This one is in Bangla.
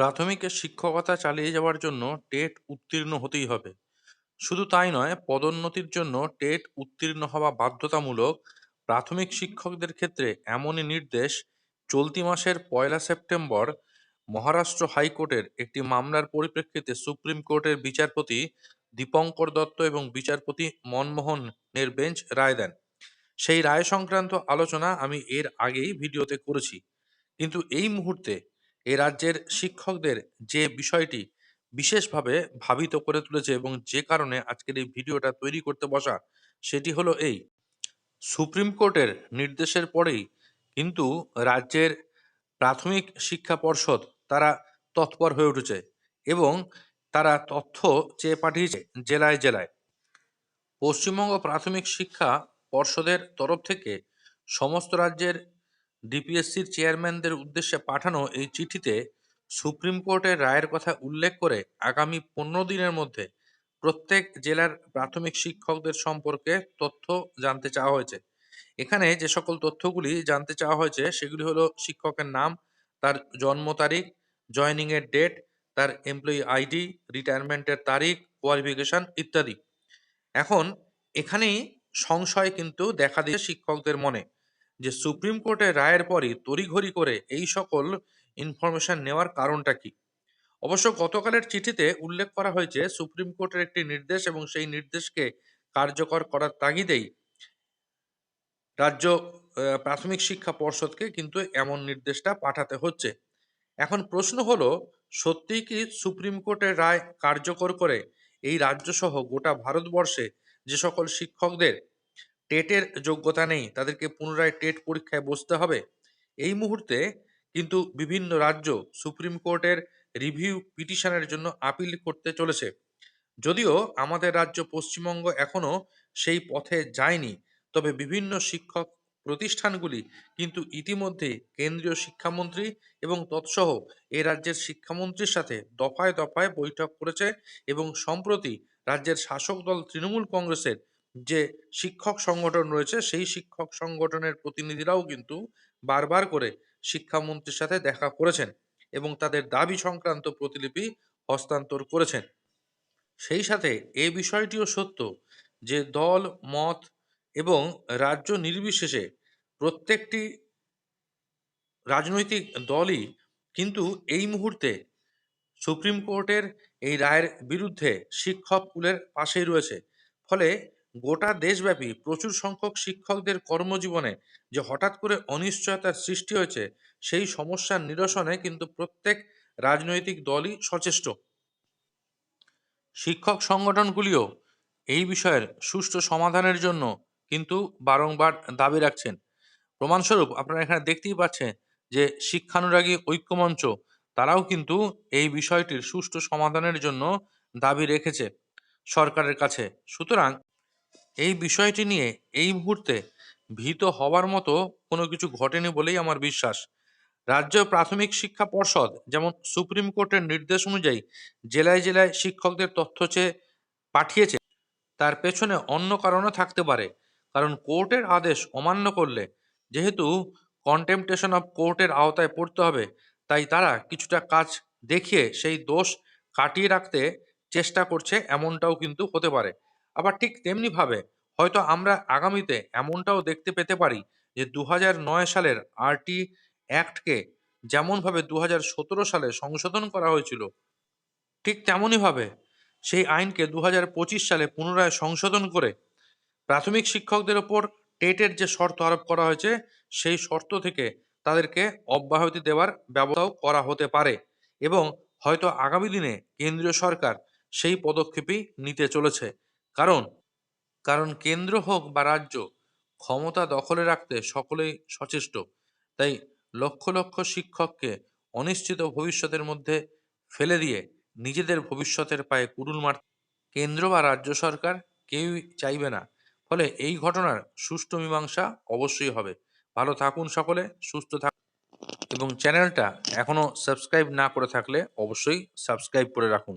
প্রাথমিকে শিক্ষকতা চালিয়ে যাওয়ার জন্য টেট উত্তীর্ণ হতেই হবে। শুধু তাই নয়, পদোন্নতির জন্য টেট উত্তীর্ণ হওয়া বাধ্যতামূলক প্রাথমিক শিক্ষকদের ক্ষেত্রে এমনই নির্দেশ চলতি মাসের পয়লা সেপ্টেম্বর মহারাষ্ট্র হাইকোর্টের একটি মামলার পরিপ্রেক্ষিতে সুপ্রিম কোর্টের বিচারপতি দীপঙ্কর দত্ত এবং বিচারপতি মনমোহনের বেঞ্চ রায় দেন। সেই রায় সংক্রান্ত আলোচনা আমি এর আগেই ভিডিওতে করেছি। কিন্তু এই মুহূর্তে এ রাজ্যের শিক্ষকদের যে বিষয়টি বিশেষভাবে ভাবিত করে তুলেছে এবং যে কারণে আজকের এই ভিডিওটা তৈরি করতে বসা, সেটি হলো এই। সুপ্রিম কোর্টের নির্দেশের পরেই কিন্তু রাজ্যের প্রাথমিক শিক্ষা পর্ষদ তারা তৎপর হয়ে উঠেছে এবং তারা তথ্য চেয়ে পাঠিয়েছে জেলায় জেলায়। পশ্চিমবঙ্গ প্রাথমিক শিক্ষা পর্ষদের তরফ থেকে সমস্ত রাজ্যের ডিপিএসসির চেয়ারম্যানদের উদ্দেশ্যে পাঠানো এই চিঠিতে সুপ্রিম কোর্টের রায়ের কথা উল্লেখ করে আগামী পনেরো দিনের মধ্যে প্রত্যেক জেলার প্রাথমিক শিক্ষকদের সম্পর্কে তথ্য জানতে চাওয়া হয়েছে। এখানে যে সকল তথ্যগুলি জানতে চাওয়া হয়েছে, সেগুলি হলো শিক্ষকের নাম, তার জন্ম তারিখ জয়নিং এর ডেট তার এমপ্লয়ি আইডি রিটায়ারমেন্টের তারিখ কোয়ালিফিকেশন ইত্যাদি। এখন এখানেই সংশয় কিন্তু দেখা দিয়েছে শিক্ষকদের মনে। যে সুপ্রিম কোর্টের রায়ের পরই তড়িঘড়ি করে এই সকল ইনফরমেশন নেওয়ার কারণটা কি? অবশ্য গতকালের চিঠিতে উল্লেখ করা হয়েছে, সুপ্রিম কোর্টের একটি নির্দেশ এবং সেই নির্দেশকে কার্যকর করার তাগিদেই রাজ্য প্রাথমিক শিক্ষা পর্ষদকে কিন্তু এমন নির্দেশটা পাঠাতে হচ্ছে। এখন প্রশ্ন হলো, সত্যিই কি সুপ্রিম কোর্টের রায় কার্যকর করে এই রাজ্য সহ গোটা ভারতবর্ষে যে সকল শিক্ষকদের টেটের যোগ্যতা নেই, তাদেরকে পুনরায় টেট পরীক্ষায় বসতে হবে। এই মুহূর্তে কিন্তু বিভিন্ন রাজ্য সুপ্রিম কোর্টের রিভিউ পিটিশনের জন্য আপিল করতে চলেছে। যদিও আমাদের রাজ্য পশ্চিমবঙ্গ এখনও সেই পথে যায়নি, তবে বিভিন্ন শিক্ষক প্রতিষ্ঠানগুলি কিন্তু ইতিমধ্যে কেন্দ্রীয় শিক্ষামন্ত্রী এবং তৎসহ এ রাজ্যের শিক্ষামন্ত্রীর সাথে দফায় দফায় বৈঠক করেছে এবং সম্প্রতি রাজ্যের শাসক দল তৃণমূল কংগ্রেসের যে শিক্ষক সংগঠন রয়েছে, সেই শিক্ষক সংগঠনের প্রতিনিধিরাও কিন্তু বারবার করে শিক্ষামন্ত্রীর সাথে দেখা করেছেন এবং তাদের দাবি সংক্রান্ত প্রতিলিপি হস্তান্তর করেছেন। সেই সাথে এ বিষয়টিও সত্য যে দল, মত এবং রাজ্য নির্বিশেষে প্রত্যেকটি রাজনৈতিক দলই কিন্তু এই মুহূর্তে সুপ্রিম কোর্টের এই রায়ের বিরুদ্ধে শিক্ষক কুলের পাশেই রয়েছে। ফলে গোটা দেশব্যাপী প্রচুর সংখ্যক শিক্ষকদের কর্মজীবনে যে হঠাৎ করে অনিশ্চয়তার সৃষ্টি হয়েছে, সেই সমস্যার নিরসনে কিন্তু প্রত্যেক রাজনৈতিক দলই সচেষ্ট। শিক্ষক সংগঠনগুলিও এই বিষয়ের সুষ্ঠু সমাধানের জন্য কিন্তু বারংবার দাবি রাখছেন। প্রমাণস্বরূপ আপনারা এখানে দেখতেই পাচ্ছেন যে শিক্ষানুরাগী ঐক্যমঞ্চ, তারাও কিন্তু এই বিষয়টির সুষ্ঠু সমাধানের জন্য দাবি রেখেছে সরকারের কাছে। সুতরাং এই বিষয়টি নিয়ে এই মুহূর্তে ভীত হওয়ার মতো কোনো কিছু ঘটেনি বলেই আমার বিশ্বাস। রাজ্য প্রাথমিক শিক্ষা পর্ষদ যেমন সুপ্রিম কোর্টের নির্দেশ অনুযায়ী জেলায় জেলায় শিক্ষকদের তথ্য চেয়ে পাঠিয়েছে, তার পেছনে অন্য কারণও থাকতে পারে। কারণ কোর্টের আদেশ অমান্য করলে যেহেতু কন্টেম্পটেশন অফ কোর্টের আওতায় পড়তে হবে, তাই তারা কিছুটা কাজ দেখিয়ে সেই দোষ কাটিয়ে রাখতে চেষ্টা করছে, এমনটাও কিন্তু হতে পারে। আবার ঠিক তেমনিভাবে হয়তো আমরা আগামীতে এমনটাও দেখতে পেতে পারি যে দু নয় সালের আরটি অ্যাক্টকে যেমনভাবে দু সতেরো সালে সংশোধন করা হয়েছিল, ঠিক তেমনইভাবে সেই আইনকে দু হাজার পঁচিশ সালে পুনরায় সংশোধন করে প্রাথমিক শিক্ষকদের ওপর টেটের যে শর্ত আরোপ করা হয়েছে, সেই শর্ত থেকে তাদেরকে অব্যাহতি দেওয়ার ব্যবস্থাও করা হতে পারে এবং হয়তো আগামী দিনে কেন্দ্রীয় সরকার সেই পদক্ষেপই নিতে চলেছে। কারণ কারণ কেন্দ্র হোক বা রাজ্য, ক্ষমতা দখলে রাখতে সকলেই সচেষ্ট। তাই লক্ষ লক্ষ শিক্ষককে অনিশ্চিত ভবিষ্যতের মধ্যে ফেলে দিয়ে নিজেদের ভবিষ্যতের পায়ে কুড়ুল মার, কেন্দ্র বা রাজ্য সরকার কেউই চাইবে না। ফলে এই ঘটনার সুষ্ঠু মীমাংসা অবশ্যই হবে। ভালো থাকুন সকলে, সুস্থ থাকুন। এবং চ্যানেলটা এখনও সাবস্ক্রাইব না করে থাকলে অবশ্যই সাবস্ক্রাইব করে রাখুন।